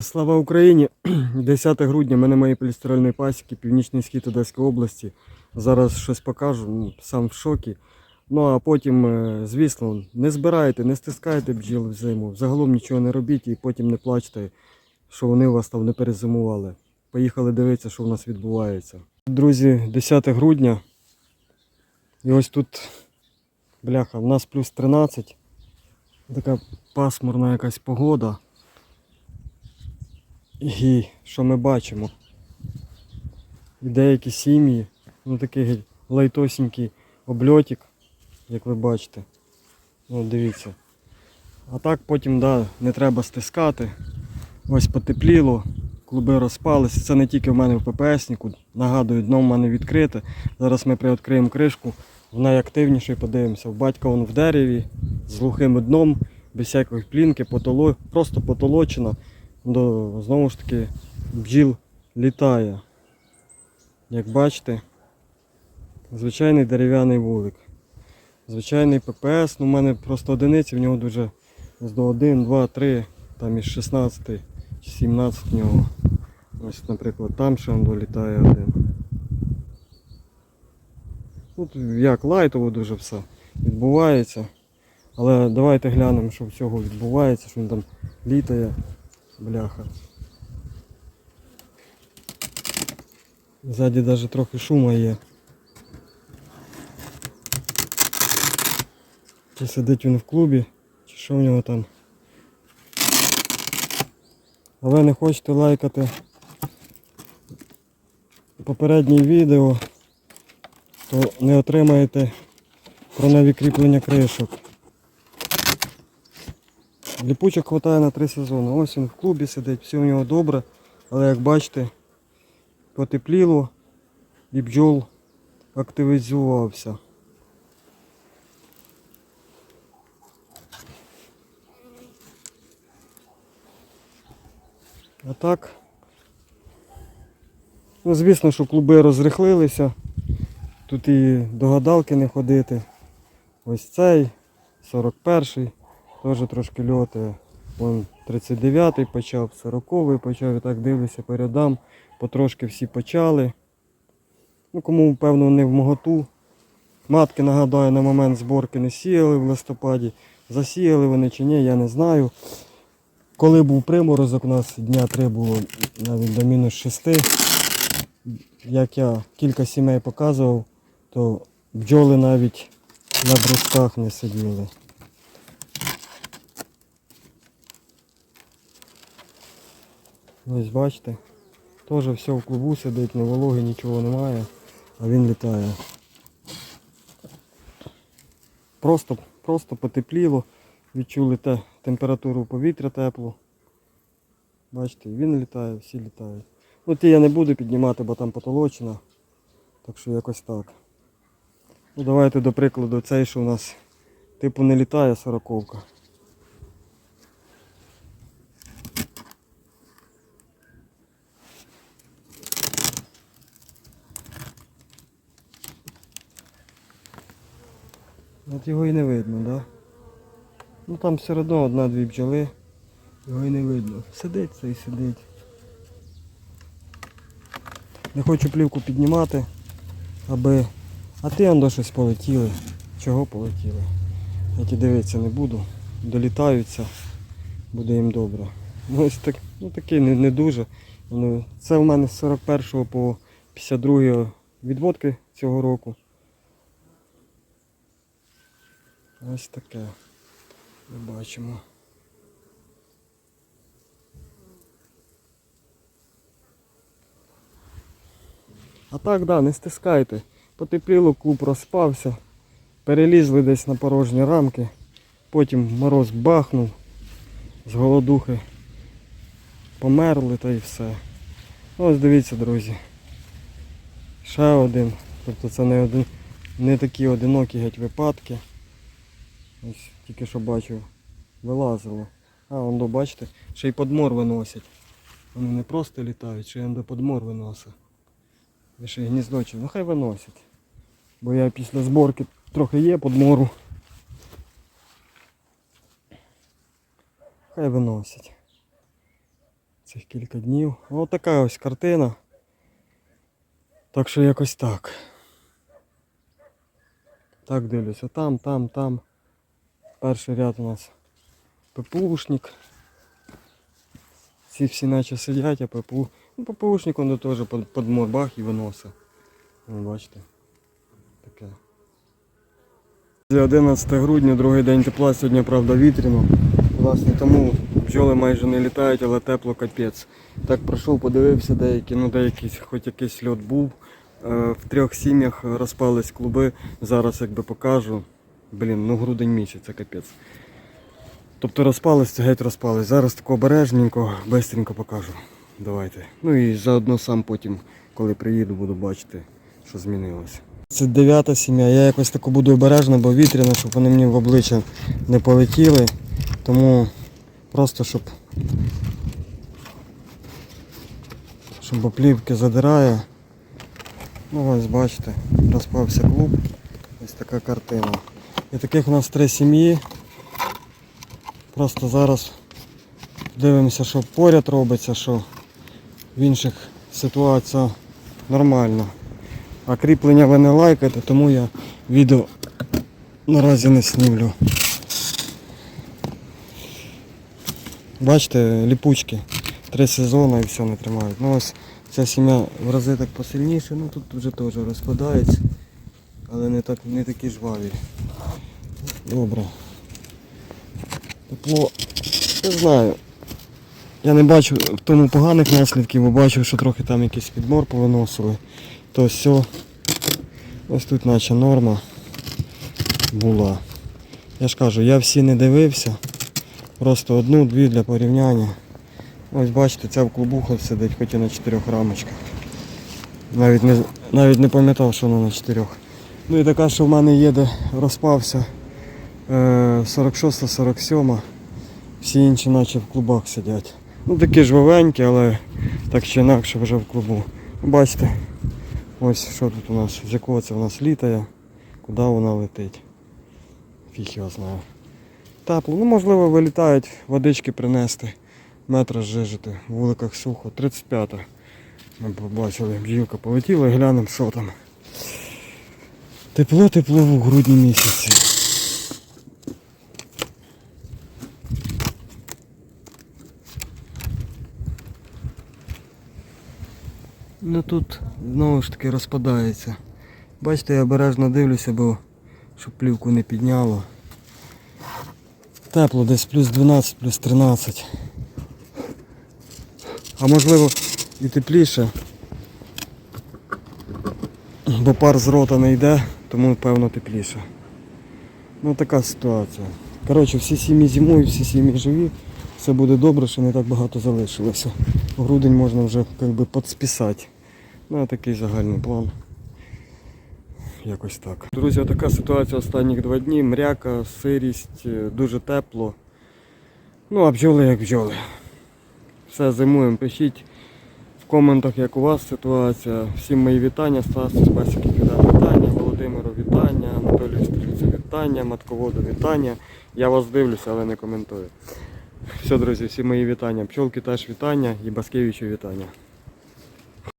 Слава Україні! 10 грудня мене мої полістирольної пасіки, північний схід Одеської області. Зараз щось покажу, ну, сам в шокі. Ну а потім, е, звісно, не збирайте, не стискайте бджіл в зиму. Загалом нічого не робіть і потім не плачте, що вони у вас там не перезимували. Поїхали дивитися, що в нас відбувається. Друзі, 10 грудня. І ось тут, бляха, в нас плюс 13. Така пасмурна якась погода. І що ми бачимо? І деякі сім'ї, ну такий лайтосінький обльотик, як ви бачите. Ну, дивіться. А так потім да, не треба стискати. Ось потепліло, клуби розпалися. Це не тільки в мене в ППСнику. Нагадую, дно в мене відкрите. Зараз ми приоткриємо кришку, в найактивніший подивимося. В батька вон в дереві, з глухим дном, без всякої плінки, потоло, просто потолочена до, знову ж таки бджіл літає. Як бачите, звичайний дерев'яний вулик. Звичайний ППС, ну в мене просто одиниці, в нього дуже до 1, 2, 3, там із 16 чи 17 в нього. Ось, наприклад, там ще долітає один. Тут як лайтово дуже все відбувається. Але давайте глянемо, що всього відбувається, що він там літає. Бляха. Ззаді навіть трохи шума є. Чи сидить він в клубі, чи що в нього там. А ви не хочете лайкати попереднє відео, то не отримаєте про нові кріплення кришок. Ліпучок хватає на три сезони. Ось він в клубі сидить, все у нього добре, але як бачите, потепліло і бджол активізувався. А так, ну звісно, що клуби розрихлилися. Тут і до гадалки не ходити. Ось цей, 41-й. Теж трошки льоти. Вон 39-й почав, 40-й почав, і так дивлюся по рядам. Потрошки всі почали. Ну, кому, певно, не в моготу. Матки, нагадаю, на момент зборки не сіяли в листопаді. Засіяли вони чи ні, я не знаю. Коли був приморозок, у нас дня три було навіть до мінус 6. Як я кілька сімей показував, то бджоли навіть на брусках не сиділи. Ось бачите, теж все в клубу сидить, не вологи, нічого немає, а він літає. Просто, просто потепліло, відчули те, температуру повітря теплу. Бачите, він літає, всі літають. Ну ті я не буду піднімати, бо там потолочена. Так що якось так. Ну давайте до прикладу цей, що у нас типу не літає сороковка. От його і не видно, да? Ну там все одно одна-дві бджоли. Його і не видно. Сидить цей сидить. Не хочу плівку піднімати, аби... А ти он до щось полетіли. Чого полетіли? Я ті дивитися не буду. Долітаються, буде їм добре. Ну ось так, ну такий не, не дуже. Ну, Це в мене з 41 по 52 відводки цього року. Ось таке. Ми бачимо. А так, да, не стискайте. Потепліло, клуб розпався. Перелізли десь на порожні рамки. Потім мороз бахнув з голодухи. Померли та й все. Ось дивіться, друзі. Ще один. Тобто це не один, не такі одинокі геть випадки. Ось тільки що бачив, вилазило. А, вон, до, бачите, ще й подмор виносять. Вони не просто літають, ще й до подмор виносить. Ви ще й гніздочі. Ну хай виносять. Бо я після зборки трохи є подмору. Хай виносять. цих кілька днів. Ось така ось картина. Так що якось так. Так дивлюся. Там, там, там. Перший ряд у нас ППУшник. Ці всі наче сидять, а ППУ. Ну, ППУшник він теж під, морбах і виносить. Ну, бачите. Таке. 11 грудня, другий день тепла, сьогодні, правда, вітряно. Власне, тому бджоли майже не літають, але тепло капець. Так пройшов, подивився деякі, ну деякий, хоч якийсь льот був. Е, В трьох сім'ях розпались клуби. Зараз якби покажу. Блін, ну грудень місяць, це капець. Тобто розпались, геть розпались. Зараз тако обережненько, бистренько покажу. Давайте. Ну і заодно сам потім, коли приїду, буду бачити, що змінилося. Це дев'ята сім'я. Я якось тако буду обережно, бо вітряно, щоб вони мені в обличчя не полетіли. Тому просто щоб. Щоб оплівки задирає. Ну ось бачите, розпався клуб. Ось така картина. І таких у нас три сім'ї. Просто зараз дивимося, що поряд робиться, що в інших ситуаціях нормально. А кріплення ви не лайкаєте, тому я відео наразі не снімлю. Бачите, ліпучки. Три сезони і все не тримають. Ну ось ця сім'я в рази так посильніше, ну тут вже теж розкладається, але не, так, не такі жваві. Добре. Тепло, не знаю. Я не бачу в тому поганих наслідків, бо бачу, що трохи там якийсь підмор повиносили. То все. Ось тут наче норма була. Я ж кажу, я всі не дивився. Просто одну-дві для порівняння. Ось бачите, ця в клубуха сидить, хоч і на чотирьох рамочках. Навіть не, навіть не пам'ятав, що вона на чотирьох. Ну і така, що в мене є, де розпався 46-47. Всі інші наче в клубах сидять. Ну такі жвавенькі, але так чи інакше вже в клубу. Бачите, ось що тут у нас, з якого це у нас літає, куди вона летить. Фіг його знає. Тепло, ну можливо вилітають водички принести, метр зжижити, в вуликах сухо. 35-та. Ми побачили, бджілка полетіла і глянемо, що там. Тепло, тепло в грудні місяці. Ну тут знову ж таки розпадається. Бачите, я обережно дивлюся, бо щоб плівку не підняло. Тепло десь плюс 12, плюс 13. А можливо і тепліше. Бо пар з рота не йде, тому певно тепліше. Ну така ситуація. Коротше, всі сім'ї зимують, всі сім'ї живі. Все буде добре, що не так багато залишилося. Грудень можна вже як би підсписати. Ну, такий загальний план. Якось так. Друзі, така ситуація останніх два дні. Мряка, сирість, е, дуже тепло. Ну, а бджоли як бджоли. Все зимуємо. Пишіть в коментах, як у вас ситуація. Всім мої вітання, Стасу Спасіки кидає вітання, Володимиру вітання, Анатолію Стрільцю вітання, Матководу вітання. Я вас дивлюся, але не коментую. Все, друзі, всі мої вітання. Пчолки теж вітання і Баскевичу вітання.